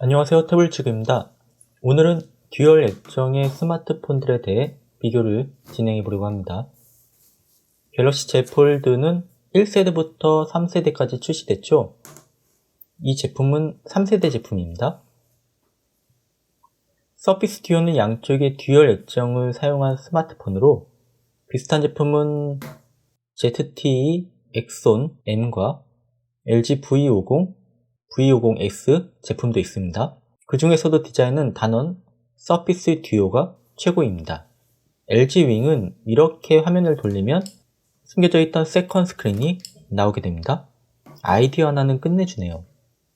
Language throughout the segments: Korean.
안녕하세요 태블치그입니다. 오늘은 듀얼 액정의 스마트폰들에 대해 비교를 진행해 보려고 합니다. 갤럭시 Z 폴드는 1세대부터 3세대까지 출시됐죠. 이 제품은 3세대 제품입니다. 서피스 듀오는 양쪽에 듀얼 액정을 사용한 스마트폰으로 비슷한 제품은 ZTE, 엑손 M과 LG V50, V50X 제품도 있습니다. 그 중에서도 디자인은 단원 서피스 듀오가 최고입니다. LG 윙은 이렇게 화면을 돌리면 숨겨져 있던 세컨 스크린이 나오게 됩니다. 아이디어 하나는 끝내주네요.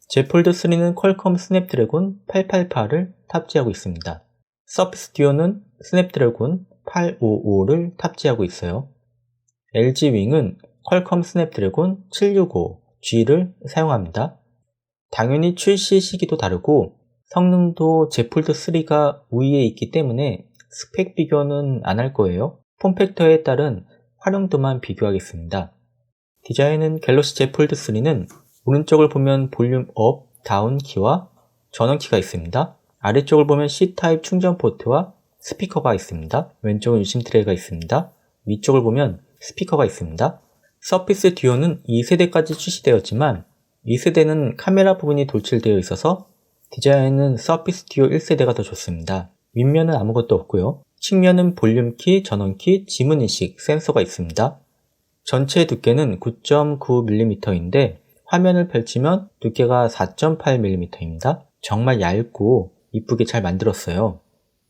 Z 폴드 3는 퀄컴 스냅드래곤 888을 탑재하고 있습니다. 서피스 듀오는 스냅드래곤 855를 탑재하고 있어요. LG 윙은 퀄컴 스냅드래곤 765G를 사용합니다. 당연히 출시 시기도 다르고 성능도 Z 폴드 3가 우위에 있기 때문에 스펙 비교는 안 할 거예요. 폼팩터에 따른 활용도만 비교하겠습니다. 디자인은 갤럭시 Z 폴드 3는 오른쪽을 보면 볼륨 업, 다운 키와 전원 키가 있습니다. 아래쪽을 보면 C타입 충전 포트와 스피커가 있습니다. 왼쪽은 유심 트레이가 있습니다. 위쪽을 보면 스피커가 있습니다. 서피스 듀오는 2세대까지 출시되었지만 2세대는 카메라 부분이 돌출되어 있어서 디자인은 서피스 듀오 1세대가 더 좋습니다. 윗면은 아무것도 없고요. 측면은 볼륨키, 전원키, 지문인식 센서가 있습니다. 전체 두께는 9.9mm인데 화면을 펼치면 두께가 4.8mm입니다. 정말 얇고 이쁘게 잘 만들었어요.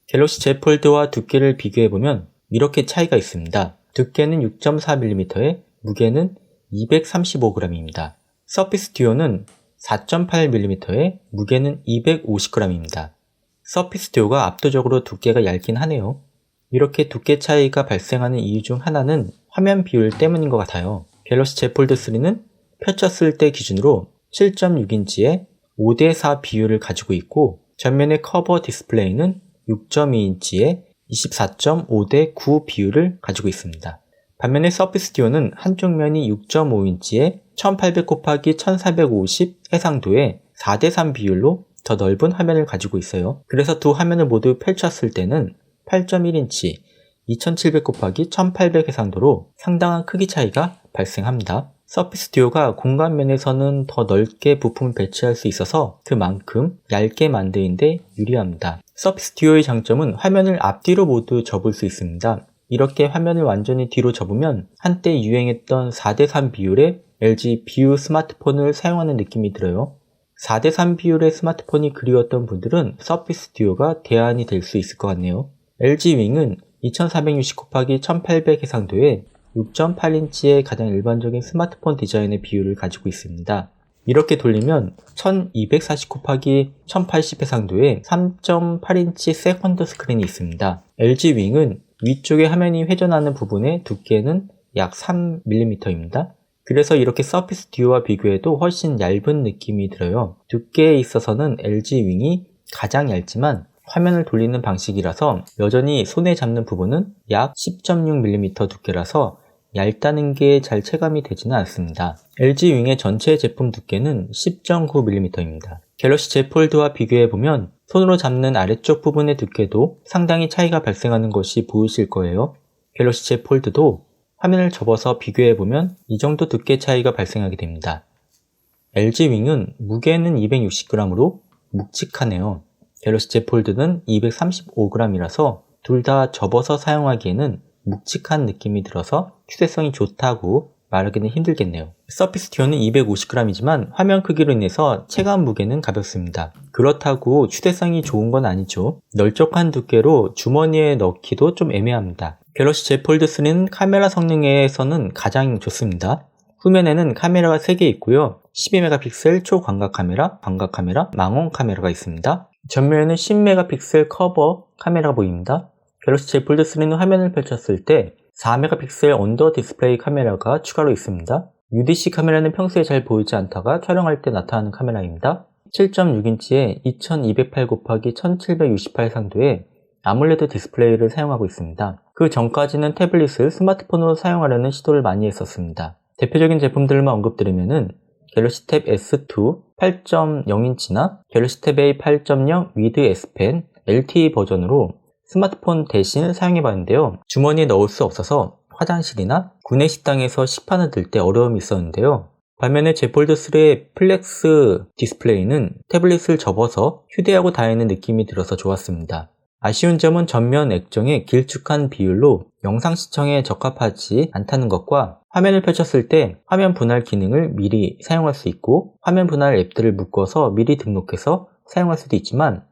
갤럭시 Z 폴드와 두께를 비교해보면 이렇게 차이가 있습니다. 두께는 6.4mm에 무게는 235g입니다. 서피스 듀오는 4.8mm에 무게는 250g입니다. 서피스 듀오가 압도적으로 두께가 얇긴 하네요. 이렇게 두께 차이가 발생하는 이유 중 하나는 화면 비율 때문인 것 같아요. 갤럭시 Z 폴드 3는 펼쳤을 때 기준으로 7.6인치의 5대4 비율을 가지고 있고 전면의 커버 디스플레이는 6.2인치의 24.5대9 비율을 가지고 있습니다. 반면에 서피스 듀오는 한쪽 면이 6.5인치에 1800 곱하기 1450 해상도의 4대3 비율로 더 넓은 화면을 가지고 있어요. 그래서 두 화면을 모두 펼쳤을 때는 8.1인치 2700 곱하기 1800 해상도로 상당한 크기 차이가 발생합니다. 서피스 듀오가 공간 면에서는 더 넓게 부품을 배치할 수 있어서 그만큼 얇게 만드는데 유리합니다. 서피스 듀오의 장점은 화면을 앞뒤로 모두 접을 수 있습니다. 이렇게 화면을 완전히 뒤로 접으면 한때 유행했던 4대3 비율의 LG 비유 스마트폰을 사용하는 느낌이 들어요. 4대3 비율의 스마트폰이 그리웠던 분들은 서피스 듀오가 대안이 될 수 있을 것 같네요. LG 윙은 2460 곱하기 1800 해상도에 6.8인치의 가장 일반적인 스마트폰 디자인의 비율을 가지고 있습니다. 이렇게 돌리면 1240 곱하기 1080 해상도에 3.8인치 세컨드 스크린이 있습니다. LG 윙은 위쪽에 화면이 회전하는 부분의 두께는 약 3mm입니다. 그래서 이렇게 서피스 듀오와 비교해도 훨씬 얇은 느낌이 들어요. 두께에 있어서는 LG 윙이 가장 얇지만 화면을 돌리는 방식이라서 여전히 손에 잡는 부분은 약 10.6mm 두께라서 얇다는 게 잘 체감이 되지는 않습니다. LG 윙의 전체 제품 두께는 10.9mm입니다. 갤럭시 Z 폴드와 비교해보면 손으로 잡는 아래쪽 부분의 두께도 상당히 차이가 발생하는 것이 보이실 거예요. 갤럭시 Z 폴드도 화면을 접어서 비교해보면 이 정도 두께 차이가 발생하게 됩니다. LG 윙은 무게는 260g으로 묵직하네요. 갤럭시 Z 폴드는 235g이라서 둘 다 접어서 사용하기에는 묵직한 느낌이 들어서 휴대성이 좋다고 말하기는 힘들겠네요. 서피스 듀오는 250g이지만 화면 크기로 인해서 체감 무게는 가볍습니다. 그렇다고 휴대성이 좋은 건 아니죠. 널쩍한 두께로 주머니에 넣기도 좀 애매합니다. 갤럭시 Z 폴드 3는 카메라 성능에서는 가장 좋습니다. 후면에는 카메라가 3개 있고요. 12메가픽셀 초광각 카메라, 광각 카메라, 망원 카메라가 있습니다. 전면에는 10메가픽셀 커버 카메라가 보입니다. 갤럭시 Z 폴드 3는 화면을 펼쳤을 때 4메가픽셀 언더 디스플레이 카메라가 추가로 있습니다. UDC 카메라는 평소에 잘 보이지 않다가 촬영할 때 나타나는 카메라입니다. 7.6인치에 2208 곱하기 1768 상도의 아몰레드 디스플레이를 사용하고 있습니다. 그 전까지는 태블릿을 스마트폰으로 사용하려는 시도를 많이 했었습니다. 대표적인 제품들만 언급드리면은 갤럭시 탭 S2 8.0인치나 갤럭시 탭 A 8.0 위드 S 펜 LTE 버전으로 스마트폰 대신 사용해봤는데요. 주머니에 넣을 수 없어서 화장실이나 구내 식당에서 식판을 들 때 어려움이 있었는데요. 반면에 Z 폴드 3의 플렉스 디스플레이는 태블릿을 접어서 휴대하고 다니는 느낌이 들어서 좋았습니다. 아쉬운 점은 전면 액정의 길쭉한 비율로 영상 시청에 적합하지 않다는 것과 화면을 펼쳤을 때 화면 분할 기능을 미리 사용할 수 있고 화면 분할 앱들을 묶어서 미리 등록해서 사용할 수도 있지만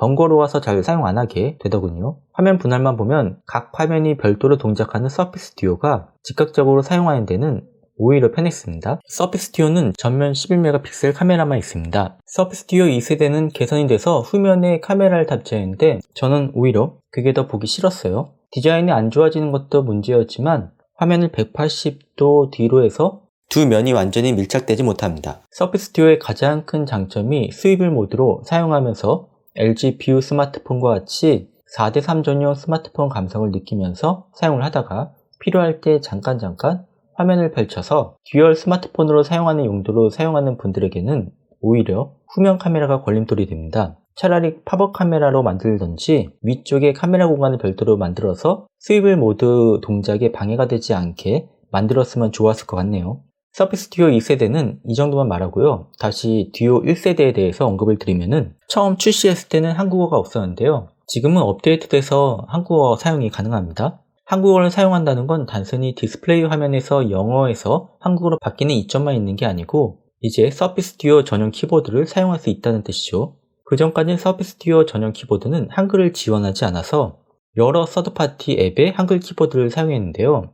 번거로워서 잘 사용 안 하게 되더군요. 화면 분할만 보면 각 화면이 별도로 동작하는 서피스 듀오가 즉각적으로 사용하는 데는 오히려 편했습니다. 서피스 듀오는 전면 11메가픽셀 카메라만 있습니다. 서피스 듀오 2세대는 개선이 돼서 후면에 카메라를 탑재했는데 저는 오히려 그게 더 보기 싫었어요. 디자인이 안 좋아지는 것도 문제였지만 화면을 180도 뒤로 해서 두 면이 완전히 밀착되지 못합니다. 서피스 듀오의 가장 큰 장점이 스위블 모드로 사용하면서 LG 뷰 스마트폰과 같이 4대3 전용 스마트폰 감성을 느끼면서 사용을 하다가 필요할 때 잠깐 잠깐 화면을 펼쳐서 듀얼 스마트폰으로 사용하는 용도로 사용하는 분들에게는 오히려 후면 카메라가 걸림돌이 됩니다. 차라리 팝업 카메라로 만들던지 위쪽에 카메라 공간을 별도로 만들어서 스위블 모드 동작에 방해가 되지 않게 만들었으면 좋았을 것 같네요. 서피스 듀오 2세대는 이 정도만 말하고요. 다시 듀오 1세대에 대해서 언급을 드리면은 처음 출시했을 때는 한국어가 없었는데요. 지금은 업데이트돼서 한국어 사용이 가능합니다. 한국어를 사용한다는 건 단순히 디스플레이 화면에서 영어에서 한국어로 바뀌는 이점만 있는 게 아니고 이제 서피스 듀오 전용 키보드를 사용할 수 있다는 뜻이죠. 그 전까지 서피스 듀오 전용 키보드는 한글을 지원하지 않아서 여러 서드파티 앱의 한글 키보드를 사용했는데요.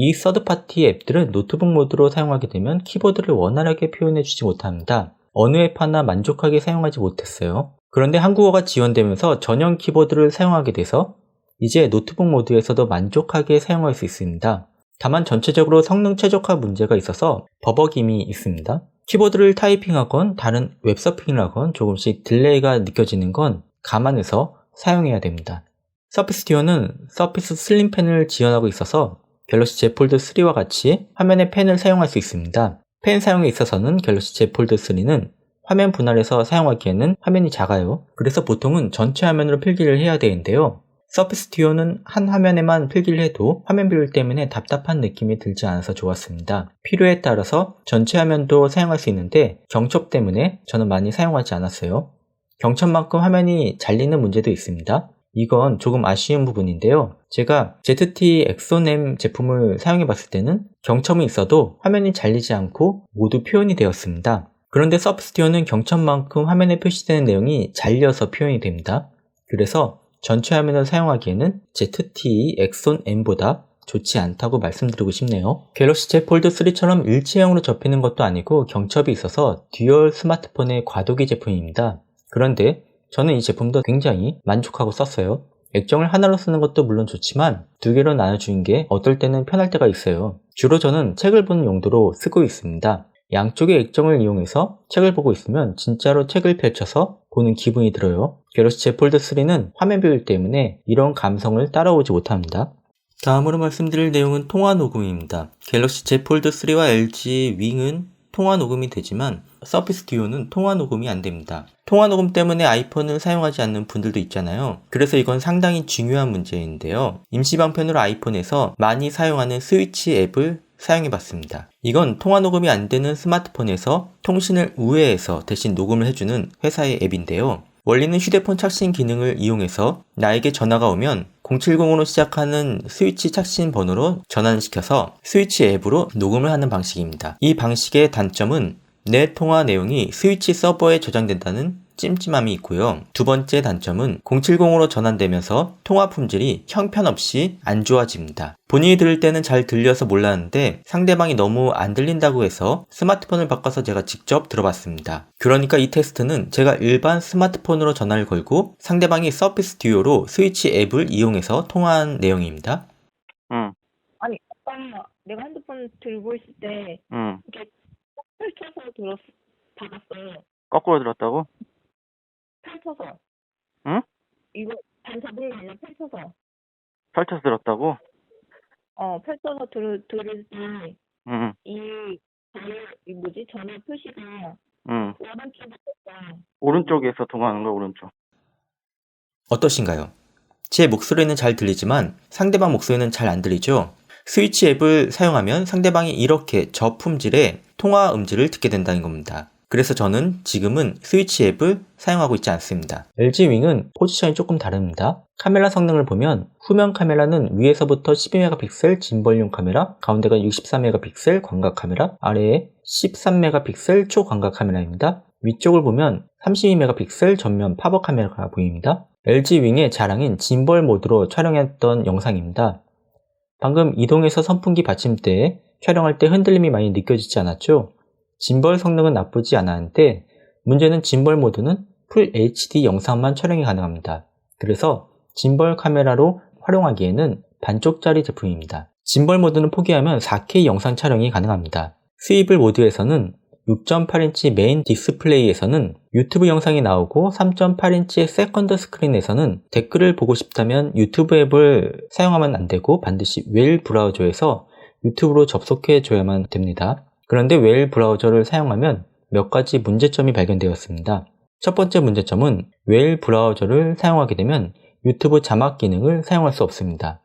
이 서드파티 앱들은 노트북 모드로 사용하게 되면 키보드를 원활하게 표현해주지 못합니다. 어느 앱 하나 만족하게 사용하지 못했어요. 그런데 한국어가 지원되면서 전용 키보드를 사용하게 돼서 이제 노트북 모드에서도 만족하게 사용할 수 있습니다. 다만 전체적으로 성능 최적화 문제가 있어서 버벅임이 있습니다. 키보드를 타이핑하건 다른 웹서핑을 하건 조금씩 딜레이가 느껴지는 건 감안해서 사용해야 됩니다. 서피스 듀오는 서피스 슬림 펜을 지원하고 있어서 갤럭시 Z 폴드 3와 같이 화면에 펜을 사용할 수 있습니다. 펜 사용에 있어서는 갤럭시 Z 폴드 3는 화면 분할해서 사용하기에는 화면이 작아요. 그래서 보통은 전체 화면으로 필기를 해야 되는데요. 서피스 듀오는 한 화면에만 필기를 해도 화면 비율 때문에 답답한 느낌이 들지 않아서 좋았습니다. 필요에 따라서 전체 화면도 사용할 수 있는데 경첩 때문에 저는 많이 사용하지 않았어요. 경첩만큼 화면이 잘리는 문제도 있습니다. 이건 조금 아쉬운 부분인데요. 제가 ZT 엑손 M 제품을 사용해 봤을 때는 경첨이 있어도 화면이 잘리지 않고 모두 표현이 되었습니다. 그런데 서브스티어는 경첨만큼 화면에 표시되는 내용이 잘려서 표현이 됩니다. 그래서 전체 화면을 사용하기에는 ZT 엑손 M보다 좋지 않다고 말씀드리고 싶네요. 갤럭시 Z 폴드 3처럼 일체형으로 접히는 것도 아니고 경첩이 있어서 듀얼 스마트폰의 과도기 제품입니다. 그런데 저는 이 제품도 굉장히 만족하고 썼어요. 액정을 하나로 쓰는 것도 물론 좋지만 두 개로 나눠주는 게 어떨 때는 편할 때가 있어요. 주로 저는 책을 보는 용도로 쓰고 있습니다. 양쪽의 액정을 이용해서 책을 보고 있으면 진짜로 책을 펼쳐서 보는 기분이 들어요. 갤럭시 Z 폴드 3는 화면 비율 때문에 이런 감성을 따라오지 못합니다. 다음으로 말씀드릴 내용은 통화 녹음입니다. 갤럭시 Z 폴드 3와 LG 윙은 통화 녹음이 되지만 서피스 듀오는 통화 녹음이 안 됩니다. 통화 녹음 때문에 아이폰을 사용하지 않는 분들도 있잖아요. 그래서 이건 상당히 중요한 문제인데요. 임시 방편으로 아이폰에서 많이 사용하는 스위치 앱을 사용해 봤습니다. 이건 통화 녹음이 안 되는 스마트폰에서 통신을 우회해서 대신 녹음을 해주는 회사의 앱인데요. 원리는 휴대폰 착신 기능을 이용해서 나에게 전화가 오면 070으로 시작하는 스위치 착신 번호로 전환시켜서 스위치 앱으로 녹음을 하는 방식입니다. 이 방식의 단점은 내 통화 내용이 스위치 서버에 저장된다는 찜찜함이 있고요. 두 번째 단점은 070으로 전환되면서 통화 품질이 형편없이 안 좋아집니다. 본인이 들을 때는 잘 들려서 몰랐는데 상대방이 너무 안 들린다고 해서 스마트폰을 바꿔서 제가 직접 들어봤습니다. 그러니까 이 테스트는 제가 일반 스마트폰으로 전화를 걸고 상대방이 서피스 듀오로 스위치 앱을 이용해서 통화한 내용입니다. 응, 아니, 아까 내가 핸드폰 들고 있을 때 응. 이렇게 펼쳐서 들었, 받았어. 거꾸로 들었다고? 펼쳐서. 응? 이거 반 잡은 게 아니라 펼쳐서. 펼쳐서 들었다고? 어, 펼쳐서 들, 들을 때, 응, 이, 이 뭐지 전화 표시가 응. 오른쪽에 있다. 오른쪽에서 통화하는 거야, 오른쪽. 어떠신가요? 제 목소리는 잘 들리지만 상대방 목소리는 잘 안 들리죠? 스위치 앱을 사용하면 상대방이 이렇게 저품질의 통화 음질을 듣게 된다는 겁니다. 그래서 저는 지금은 스위치 앱을 사용하고 있지 않습니다. LG 윙은 포지션이 조금 다릅니다. 카메라 성능을 보면 후면 카메라는 위에서부터 12메가픽셀 진벌용 카메라, 가운데가 64메가픽셀 광각 카메라, 아래에 13메가픽셀 초광각 카메라입니다. 위쪽을 보면 32메가픽셀 전면 팝업 카메라가 보입니다. LG 윙의 자랑인 짐벌 모드로 촬영했던 영상입니다. 방금 이동해서 선풍기 받침대에 촬영할 때 흔들림이 많이 느껴지지 않았죠? 짐벌 성능은 나쁘지 않았는데 문제는 짐벌 모드는 풀 HD 영상만 촬영이 가능합니다. 그래서 짐벌 카메라로 활용하기에는 반쪽짜리 제품입니다. 짐벌 모드는 포기하면 4K 영상 촬영이 가능합니다. 스위블 모드에서는 6.8인치 메인 디스플레이에서는 유튜브 영상이 나오고 3.8인치의 세컨드 스크린에서는 댓글을 보고 싶다면 유튜브 앱을 사용하면 안 되고 반드시 웨일 브라우저에서 유튜브로 접속해 줘야만 됩니다. 그런데 웨일 브라우저를 사용하면 몇 가지 문제점이 발견되었습니다. 첫 번째 문제점은 웨일 브라우저를 사용하게 되면 유튜브 자막 기능을 사용할 수 없습니다.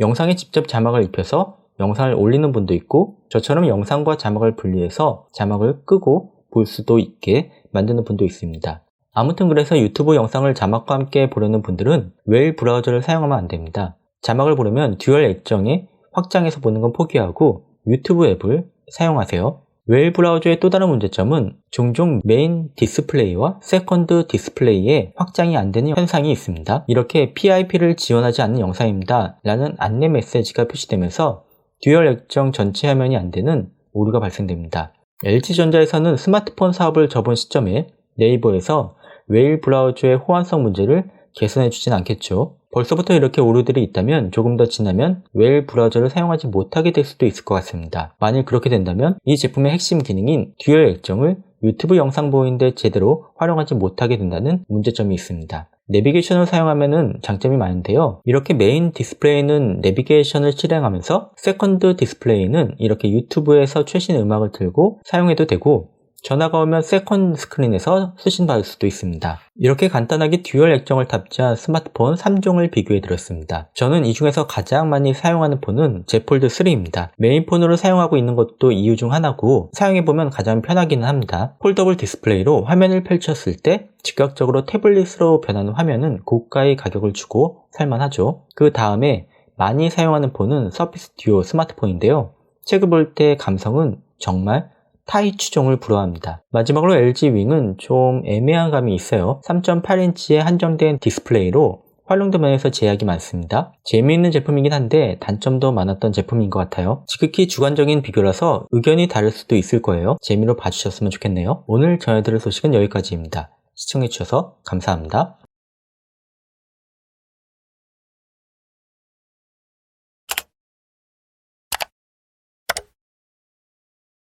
영상에 직접 자막을 입혀서 영상을 올리는 분도 있고 저처럼 영상과 자막을 분리해서 자막을 끄고 볼 수도 있게 만드는 분도 있습니다. 아무튼 그래서 유튜브 영상을 자막과 함께 보려는 분들은 웨일 브라우저를 사용하면 안 됩니다. 자막을 보려면 듀얼 액정에 확장해서 보는 건 포기하고 유튜브 앱을 사용하세요. 웨일 브라우저의 또 다른 문제점은 종종 메인 디스플레이와 세컨드 디스플레이에 확장이 안 되는 현상이 있습니다. 이렇게 PIP를 지원하지 않는 영상입니다. 라는 안내 메시지가 표시되면서 듀얼 액정 전체 화면이 안 되는 오류가 발생됩니다. LG전자에서는 스마트폰 사업을 접은 시점에 네이버에서 웨일 브라우저의 호환성 문제를 개선해 주진 않겠죠. 벌써부터 이렇게 오류들이 있다면 조금 더 지나면 웨일 브라우저를 사용하지 못하게 될 수도 있을 것 같습니다. 만일 그렇게 된다면 이 제품의 핵심 기능인 듀얼 액정을 유튜브 영상 보이는데 제대로 활용하지 못하게 된다는 문제점이 있습니다. 내비게이션을 사용하면 장점이 많은데요. 이렇게 메인 디스플레이는 내비게이션을 실행하면서 세컨드 디스플레이는 이렇게 유튜브에서 최신 음악을 틀고 사용해도 되고 전화가 오면 세컨드 스크린에서 수신받을 수도 있습니다. 이렇게 간단하게 듀얼 액정을 탑재한 스마트폰 3종을 비교해 드렸습니다. 저는 이 중에서 가장 많이 사용하는 폰은 Z 폴드 3입니다. 메인폰으로 사용하고 있는 것도 이유 중 하나고 사용해보면 가장 편하기는 합니다. 폴더블 디스플레이로 화면을 펼쳤을 때 즉각적으로 태블릿으로 변하는 화면은 고가의 가격을 주고 살만하죠. 그 다음에 많이 사용하는 폰은 서피스 듀오 스마트폰인데요. 책을 볼 때 감성은 정말 타이 추종을 불허합니다. 마지막으로 LG 윙은 좀 애매한 감이 있어요. 3.8인치의 한정된 디스플레이로 활용도 면에서 제약이 많습니다. 재미있는 제품이긴 한데 단점도 많았던 제품인 것 같아요. 지극히 주관적인 비교라서 의견이 다를 수도 있을 거예요. 재미로 봐주셨으면 좋겠네요. 오늘 전해드릴 소식은 여기까지입니다. 시청해주셔서 감사합니다.